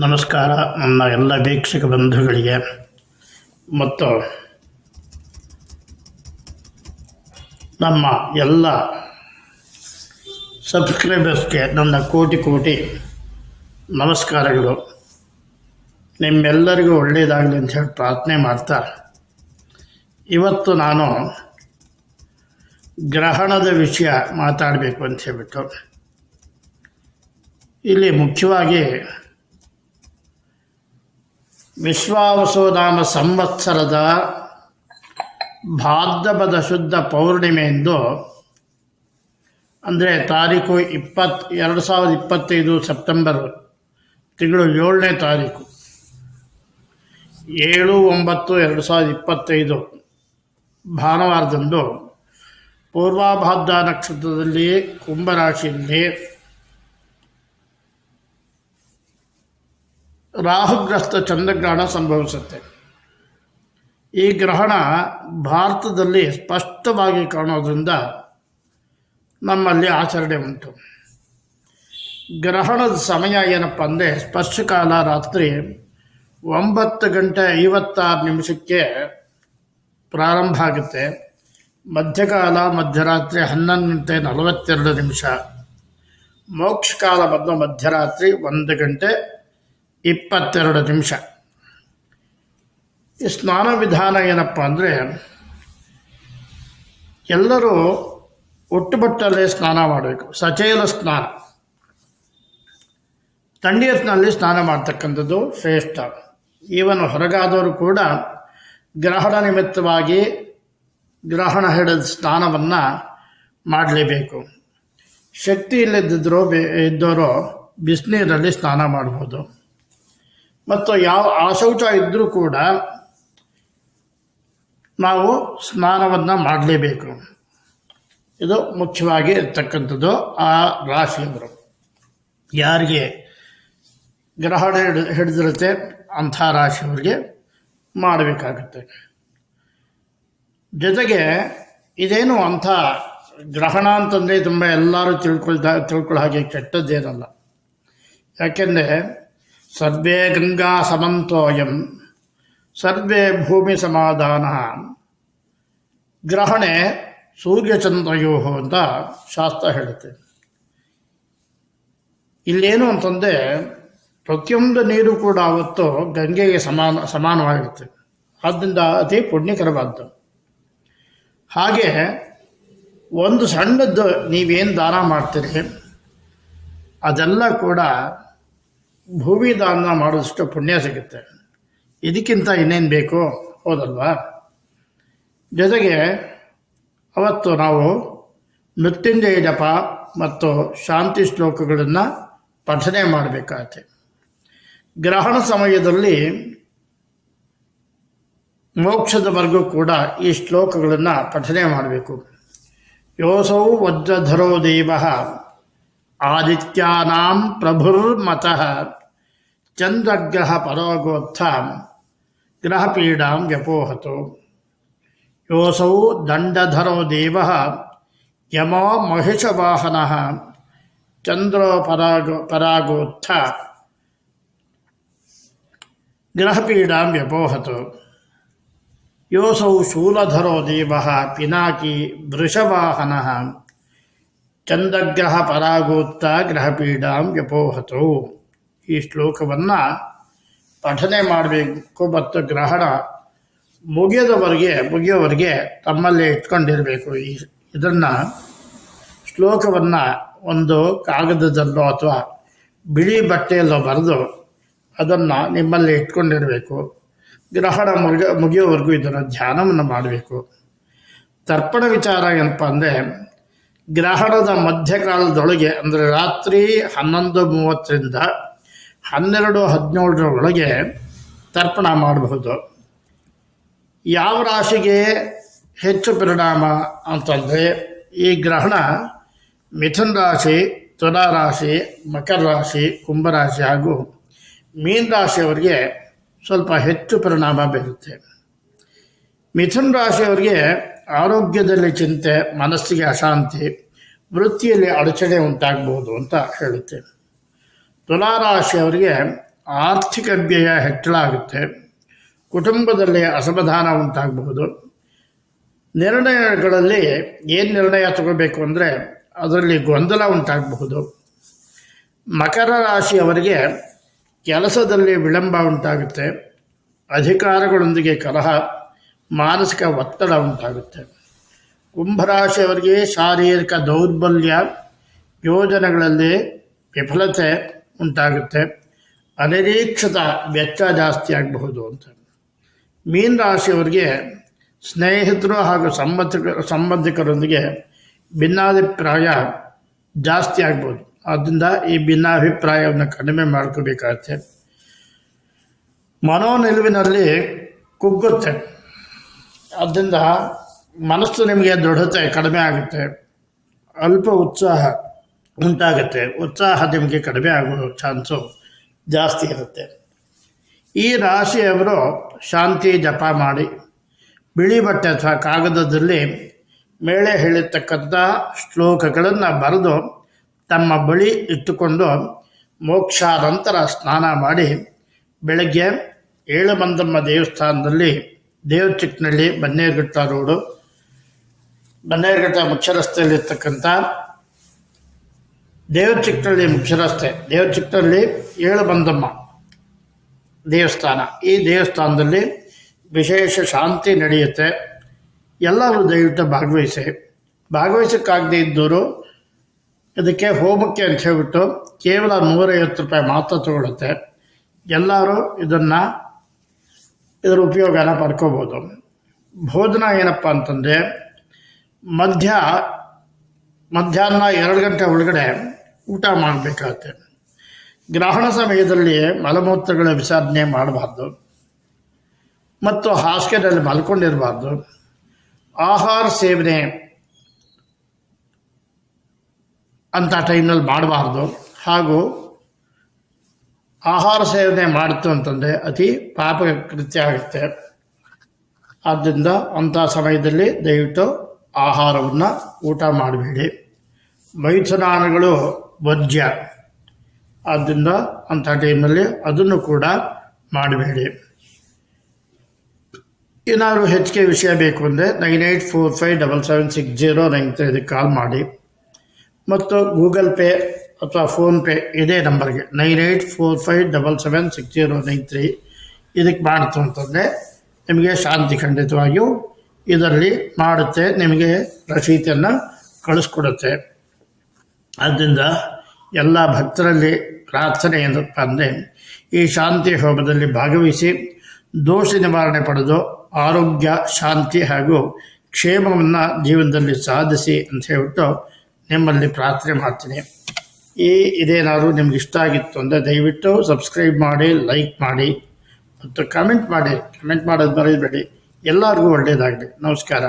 ನಮಸ್ಕಾರ, ನನ್ನ ಎಲ್ಲ ವೀಕ್ಷಕ ಬಂಧುಗಳಿಗೆ. ಮತ್ತು ನಮ್ಮ ಎಲ್ಲ ಸಬ್ಸ್ಕ್ರೈಬರ್ಸ್ಗೆ ನನ್ನ ಕೋಟಿ ಕೋಟಿ ನಮಸ್ಕಾರಗಳು. ನಿಮ್ಮೆಲ್ಲರಿಗೂ ಒಳ್ಳೆಯದಾಗಲಿ ಅಂತ ಹೇಳಿ ಪ್ರಾರ್ಥನೆ ಮಾಡ್ತಾ, ಇವತ್ತು ನಾನು ಗ್ರಹಣದ ವಿಷಯ ಮಾತಾಡಬೇಕು ಅಂತ ಹೇಳ್ಬಿಟ್ಟು, ಇಲ್ಲಿ ಮುಖ್ಯವಾಗಿ ವಿಶ್ವಾವಸುನಾಮ ಸಂವತ್ಸರದ ಭಾದ್ರಪದ ಶುದ್ಧ ಪೌರ್ಣಿಮೆಯಂದು, ಅಂದರೆ ತಾರೀಕು ಇಪ್ಪತ್, ಎರಡು ಸಾವಿರದ ಇಪ್ಪತ್ತೈದು ಸೆಪ್ಟೆಂಬರ್ ತಿಂಗಳು ಏಳನೇ ತಾರೀಕು, ಏಳು ಒಂಬತ್ತು ಎರಡು ಸಾವಿರದ ಇಪ್ಪತ್ತೈದು ಭಾನುವಾರದಂದು ಪೂರ್ವಾಭಾದ್ರ ನಕ್ಷತ್ರದಲ್ಲಿ ಕುಂಭರಾಶಿಯಲ್ಲಿ ರಾಹುಗ್ರಸ್ತ ಚಂದ್ರಗ್ರಹಣ ಸಂಭವಿಸುತ್ತೆ. ಈ ಗ್ರಹಣ ಭಾರತದಲ್ಲಿ ಸ್ಪಷ್ಟವಾಗಿ ಕಾಣೋದ್ರಿಂದ ನಮ್ಮಲ್ಲಿ ಆಚರಣೆ ಉಂಟು. ಗ್ರಹಣದ ಸಮಯ ಏನಪ್ಪ ಅಂದರೆ ಸ್ಪರ್ಶಕಾಲ ರಾತ್ರಿ ಒಂಬತ್ತು ಗಂಟೆ ಐವತ್ತಾರು ನಿಮಿಷಕ್ಕೆ ಪ್ರಾರಂಭ ಆಗುತ್ತೆ. ಮಧ್ಯಕಾಲ ಮಧ್ಯರಾತ್ರಿ ಹನ್ನೊಂದು ಗಂಟೆ ನಲವತ್ತೆರಡು ನಿಮಿಷ. ಮೋಕ್ಷಕಾಲ ಬಂದು ಮಧ್ಯರಾತ್ರಿ ಒಂದು ಗಂಟೆ ಇಪ್ಪತ್ತೆರಡು ನಿಮಿಷ. ಈ ಸ್ನಾನ ವಿಧಾನ ಏನಪ್ಪ ಅಂದರೆ, ಎಲ್ಲರೂ ಒಟ್ಟುಬಟ್ಟಲ್ಲೇ ಸ್ನಾನ ಮಾಡಬೇಕು. ಸಚೇಲ ಸ್ನಾನ. ತಂಡಿಯತ್ನಲ್ಲಿ ಸ್ನಾನ ಮಾಡ್ತಕ್ಕಂಥದ್ದು ಶ್ರೇಷ್ಠ. ಈವನ್ ಹೊರಗಾದವರು ಕೂಡ ಗ್ರಹಣ ನಿಮಿತ್ತವಾಗಿ ಗ್ರಹಣ ಹಿಡಿದ ಸ್ನಾನವನ್ನು ಮಾಡಲೇಬೇಕು. ಶಕ್ತಿ ಇಲ್ಲದಿದ್ದರೂ ಬೇ ಇದ್ದವರು ಬಿಸಿನೀರಲ್ಲಿ ಸ್ನಾನ ಮಾಡ್ಬೋದು. ಮತ್ತು ಯಾವ ಆಶೌಚ ಇದ್ದರೂ ಕೂಡ ನಾವು ಸ್ನಾನವನ್ನು ಮಾಡಲೇಬೇಕು. ಇದು ಮುಖ್ಯವಾಗಿ ಇರ್ತಕ್ಕಂಥದ್ದು ಆ ರಾಶಿಯವರು. ಯಾರಿಗೆ ಗ್ರಹಣ ಹಿಡ್, ಹಿಡಿದಿರುತ್ತೆ ಅಂಥ ರಾಶಿಯವರಿಗೆ ಮಾಡಬೇಕಾಗುತ್ತೆ. ಜೊತೆಗೆ ಇದೇನು ಅಂಥ ಗ್ರಹಣ ಅಂತಂದರೆ ತುಂಬ ಎಲ್ಲರೂ ತಿಳ್ಕೊಳ್ತಾ, ತಿಳ್ಕೊಳ್ಳೋ ಹಾಗೆ ಕೆಟ್ಟದ್ದೇನಲ್ಲ. ಯಾಕೆಂದರೆ ಸರ್ವೇ ಗಂಗಾ ಸಮಂತೋಯಂ, ಸರ್ವೇ ಭೂಮಿ ಸಮಾಧಾನ. ಗ್ರಹಣೆ ಸೂರ್ಯಚಂದ್ರಯೋ ಅಂತ ಶಾಸ್ತ್ರ ಹೇಳುತ್ತೆ. ಇಲ್ಲೇನು ಅಂತಂದರೆ ಪ್ರತಿಯೊಂದು ನೀರು ಕೂಡ ಅವತ್ತು ಗಂಗೆಗೆ ಸಮಾನ, ಸಮಾನವಾಗಿರುತ್ತೆ. ಆದ್ದರಿಂದ ಅತಿ ಪುಣ್ಯಕರವಾದ್ದು. ಹಾಗೆ ಒಂದು ಸಣ್ಣದ್ದು ನೀವೇನು ದಾನ ಮಾಡ್ತೀರಿ, ಅದೆಲ್ಲ ಕೂಡ ಭೂಮಿ ದಾನ ಮಾಡೋದಷ್ಟು ಪುಣ್ಯ ಸಿಗುತ್ತೆ. ಇದಕ್ಕಿಂತ ಇನ್ನೇನು ಬೇಕು ಹೌದಲ್ವಾ? ಜೊತೆಗೆ ಅವತ್ತು ನಾವು ಮೃತ್ಯುಂಜಯ ಜಪ ಮತ್ತು ಶಾಂತಿ ಶ್ಲೋಕಗಳನ್ನು ಪಠನೆ ಮಾಡಬೇಕಾಗತ್ತೆ. ಗ್ರಹಣ ಸಮಯದಲ್ಲಿ ಮೋಕ್ಷದವರೆಗೂ ಕೂಡ ಈ ಶ್ಲೋಕಗಳನ್ನು ಪಠನೆ ಮಾಡಬೇಕು. ಯೋಸೌ ವಜ್ರಧರೋ ದೇವ ಆದಿತ್ಯಾನಾಂ ಪ್ರಭುರ್ಮತಃ ಚಂದ್ರಗ್ರಹ ಪರೋಗೋತ್ಥ ಗ್ರಹಪೀಡಾಂ ವ್ಯಪೋಹತು ಯೋಸೌ ದಂಡಧರೋ ದೇವ ಯಮೋ ಮಹಿಷವಾಹನ ಚಂದ್ರೋ ಪರಾಗೋ ಪರಾಗೋತ್ಥ ಗ್ರಹಪೀಡಾಂ ವ್ಯಪೋಹತು ಯೋಸೌ ಶೂಲಧರೋ ದೇವ ಪಿನಾಕಿ ಚಂದ್ರಗ್ರಹ ಪರಾಗೋತ್ತ ಗ್ರಹಪೀಡಾಂ ವ್ಯಪೋಹತು. ಈ ಶ್ಲೋಕವನ್ನು ಪಠನೆ ಮಾಡಬೇಕು ಮತ್ತು ಗ್ರಹಣ ಮುಗಿಯದವರೆಗೆ ಮುಗಿಯೋವರೆಗೆ ತಮ್ಮಲ್ಲೇ ಇಟ್ಕೊಂಡಿರಬೇಕು. ಈ ಇದನ್ನು ಶ್ಲೋಕವನ್ನು ಒಂದು ಕಾಗದದಲ್ಲೋ ಅಥವಾ ಬಿಳಿ ಬಟ್ಟೆಯಲ್ಲೋ ಬರೆದು ಅದನ್ನು ನಿಮ್ಮಲ್ಲಿ ಇಟ್ಕೊಂಡಿರಬೇಕು. ಗ್ರಹಣ ಮುಗಿಯ ಮುಗಿಯೋವರೆಗೂ ಇದನ್ನು ಧ್ಯಾನವನ್ನು ಮಾಡಬೇಕು. ತರ್ಪಣ ವಿಚಾರ ಏನಪ್ಪ ಅಂದರೆ ಗ್ರಹಣದ ಮಧ್ಯಕಾಲದೊಳಗೆ, ಅಂದರೆ ರಾತ್ರಿ ಹನ್ನೊಂದು ಮೂವತ್ತರಿಂದ ಹನ್ನೆರಡು ಹದಿನೇಳರ ಒಳಗೆ ತರ್ಪಣ ಮಾಡಬಹುದು. ಯಾವ ರಾಶಿಗೆ ಹೆಚ್ಚು ಪರಿಣಾಮ ಅಂತಂದರೆ, ಈ ಗ್ರಹಣ ಮಿಥುನ್ ರಾಶಿ, ತುಲಾ ರಾಶಿ, ಮಕರ ರಾಶಿ ಕುಂಭರಾಶಿ ಹಾಗೂ ಮೀನ ರಾಶಿಯವರಿಗೆ ಸ್ವಲ್ಪ ಹೆಚ್ಚು ಪರಿಣಾಮ ಬೀರುತ್ತೆ. ಮಿಥುನ್ ರಾಶಿಯವರಿಗೆ ಆರೋಗ್ಯದಲ್ಲಿ ಚಿಂತೆ, ಮನಸ್ಸಿಗೆ ಅಶಾಂತಿ, ವೃತ್ತಿಯಲ್ಲಿ ಅಡಚಣೆ ಉಂಟಾಗಬಹುದು ಅಂತ ಹೇಳುತ್ತೆ ತುಲಾರಾಶಿಯವರಿಗೆ ಆರ್ಥಿಕ ವ್ಯಯ ಹೆಚ್ಚಳ ಆಗುತ್ತೆ. ಕುಟುಂಬದಲ್ಲಿ ಅಸಮಾಧಾನ ಉಂಟಾಗಬಹುದು. ನಿರ್ಣಯಗಳಲ್ಲಿ ಏನು ನಿರ್ಣಯ ತಗೋಬೇಕು ಅಂದರೆ ಅದರಲ್ಲಿ ಗೊಂದಲ ಉಂಟಾಗಬಹುದು. ಮಕರ ರಾಶಿಯವರಿಗೆ ಕೆಲಸದಲ್ಲಿ ವಿಳಂಬ ಉಂಟಾಗುತ್ತೆ. ಅಧಿಕಾರಗಳೊಂದಿಗೆ ಕಲಹ ಮಾನಸಿಕ ಒತ್ತಡ ಉಂಟಾಗುತ್ತೆ. ಕುಂಭರಾಶಿಯವರಿಗೆ ಶಾರೀರಿಕ ದೌರ್ಬಲ್ಯ, ಯೋಜನೆಗಳಲ್ಲಿ ವಿಫಲತೆ ಉಂಟಾಗುತ್ತೆ. ಅನಿರೀಕ್ಷಿತ ವೆಚ್ಚ ಜಾಸ್ತಿ ಆಗಬಹುದು ಅಂತ. ಮೀನ ರಾಶಿಯವರಿಗೆ ಸ್ನೇಹಿತರು ಹಾಗೂ ಸಂಬಂಧಿಕ, ಸಂಬಂಧಿಕರೊಂದಿಗೆ ಭಿನ್ನಾಭಿಪ್ರಾಯ ಜಾಸ್ತಿ ಆಗ್ಬೋದು. ಆದ್ದರಿಂದ ಈ ಭಿನ್ನಾಭಿಪ್ರಾಯವನ್ನು ಕಡಿಮೆ ಮಾಡ್ಕೋಬೇಕಾಗತ್ತೆ. ಮನೋನಿಲುವಿನಲ್ಲಿ ಕುಗ್ಗುತ್ತೆ. ಆದ್ದರಿಂದ ಮನಸ್ಸು ನಿಮಗೆ ದೃಢತೆ ಕಡಿಮೆ ಆಗುತ್ತೆ. ಅಲ್ಪ ಉತ್ಸಾಹ ಉಂಟಾಗುತ್ತೆ. ಉತ್ಸಾಹ ನಿಮಗೆ ಕಡಿಮೆ ಆಗೋ ಚಾನ್ಸು ಜಾಸ್ತಿ ಇರುತ್ತೆ. ಈ ರಾಶಿಯವರು ಶಾಂತಿ ಜಪ ಮಾಡಿ, ಬಿಳಿ ಬಟ್ಟೆ ಅಥವಾ ಕಾಗದದಲ್ಲಿ ಮೇಳೆ ಹೇಳಿರ್ತಕ್ಕಂಥ ಶ್ಲೋಕಗಳನ್ನು ಬರೆದು ತಮ್ಮ ಬಳಿ ಇಟ್ಟುಕೊಂಡು ಮೋಕ್ಷಾನಂತರ ಸ್ನಾನ ಮಾಡಿ ಬೆಳಗ್ಗೆ ಏಳು ಮಂದಮ್ಮ ದೇವಸ್ಥಾನದಲ್ಲಿ ದೇವಚಿಕ್ನಲ್ಲಿ ಬನ್ನೇರುಘಟ್ಟ ರೋಡು. ಬನ್ನೇರುಘಟ್ಟ ಮುಖ್ಯ ರಸ್ತೆಯಲ್ಲಿರ್ತಕ್ಕಂಥ ದೇವಚಿಕ್ನಲ್ಲಿ ಮುಖ್ಯ ರಸ್ತೆ ಏಳು ಬಂದಮ್ಮ ದೇವಸ್ಥಾನ. ಈ ದೇವಸ್ಥಾನದಲ್ಲಿ ವಿಶೇಷ ಶಾಂತಿ ನಡೆಯುತ್ತೆ. ಎಲ್ಲರೂ ದಯವಿಟ್ಟು ಭಾಗವಹಿಸಿ. ಭಾಗವಹಿಸೋಕ್ಕಾಗದೇ ಇದ್ದವರು ಇದಕ್ಕೆ ಹೋಮಕ್ಕೆ ಅಂತ ಹೇಳ್ಬಿಟ್ಟು ಕೇವಲ ನೂರೈವತ್ತು ರೂಪಾಯಿ ಮಾತ್ರ ತಗೊಳುತ್ತೆ. ಎಲ್ಲರೂ ಇದನ್ನು ಇದರ ಉಪಯೋಗನ ಪಡ್ಕೋಬೋದು. ಭೋಜನ ಏನಪ್ಪ ಅಂತಂದರೆ, ಮಧ್ಯ, ಮಧ್ಯಾಹ್ನ ಎರಡು ಗಂಟೆ ಒಳಗಡೆ ಊಟ ಮಾಡಬೇಕಾಗತ್ತೆ. ಗ್ರಹಣ ಸಮಯದಲ್ಲಿ ಮಲಮೂತ್ರಗಳ ವಿಸರ್ಜನೆ ಮಾಡಬಾರ್ದು. ಮತ್ತು ಹಾಸಿಗೆಯಲ್ಲಿ ಮಲ್ಕೊಂಡಿರಬಾರ್ದು. ಆಹಾರ ಸೇವನೆ ಅಂಥ ಟೈಮ್ನಲ್ಲಿ ಮಾಡಬಾರ್ದು. ಹಾಗೂ ಆಹಾರ ಸೇವನೆ ಮಾಡಿತು ಅಂತಂದರೆ ಅತಿ ಪಾಪ ಕೃತ್ಯ ಆಗುತ್ತೆ. ಆದ್ದರಿಂದ ಅಂಥ ಸಮಯದಲ್ಲಿ ದಯವಿಟ್ಟು ಆಹಾರವನ್ನು ಊಟ ಮಾಡಬೇಡಿ. ಮೈಥುನಾನಗಳು ವಜ್ಯ ಆದ್ದರಿಂದ ಅಂಥ ಟೈಮಲ್ಲಿ ಅದನ್ನು ಕೂಡ ಮಾಡಬೇಡಿ. ಏನಾದರೂ ಹೆಚ್ಚಿಗೆ ವಿಷಯ ಬೇಕು ಅಂದರೆ nine eight four five double seven six zero nine ಇದಕ್ಕೆ ಕಾಲ್ ಮಾಡಿ. ಮತ್ತು ಗೂಗಲ್ ಪೇ ಅಥವಾ ಫೋನ್ಪೇ ಇದೇ ನಂಬರ್ಗೆ. Nine eight four five double seven six zero nine three. ಇದಕ್ಕೆ ಮಾಡ್ತು ಅಂತಂದರೆ ನಿಮಗೆ ಶಾಂತಿ ಖಂಡಿತವಾಗಿಯೂ ಇದರಲ್ಲಿ ಮಾಡುತ್ತೆ, ನಿಮಗೆ ರಸೀತಿಯನ್ನು ಕಳಿಸ್ಕೊಡುತ್ತೆ. ಆದ್ದರಿಂದ ಎಲ್ಲ ಭಕ್ತರಲ್ಲಿ ಪ್ರಾರ್ಥನೆ ಏನಪ್ಪ ಅಂದರೆ, ಈ ಶಾಂತಿ ಹೋಮದಲ್ಲಿ ಭಾಗವಹಿಸಿ ದೋಷ ನಿವಾರಣೆ ಪಡೆದು ಆರೋಗ್ಯ, ಶಾಂತಿ ಹಾಗೂ ಕ್ಷೇಮವನ್ನು ಜೀವನದಲ್ಲಿ ಸಾಧಿಸಿ ಅಂತ ಹೇಳ್ಬಿಟ್ಟು ನಿಮ್ಮಲ್ಲಿ ಪ್ರಾರ್ಥನೆ ಮಾಡ್ತೀನಿ. ಈ ಇದೇನಾದರೂ ನಿಮ್ಗೆ ಇಷ್ಟ ಆಗಿತ್ತು ಅಂದರೆ ದಯವಿಟ್ಟು ಸಬ್ಸ್ಕ್ರೈಬ್ ಮಾಡಿ ಲೈಕ್ ಮಾಡಿ ಮತ್ತು ಕಮೆಂಟ್ ಮಾಡಿ. ಕಮೆಂಟ್ ಮಾಡೋದು ಮರೀಬೇಡಿ ಎಲ್ಲರಿಗೂ ಒಳ್ಳೆಯದಾಗಲಿ ನಮಸ್ಕಾರ.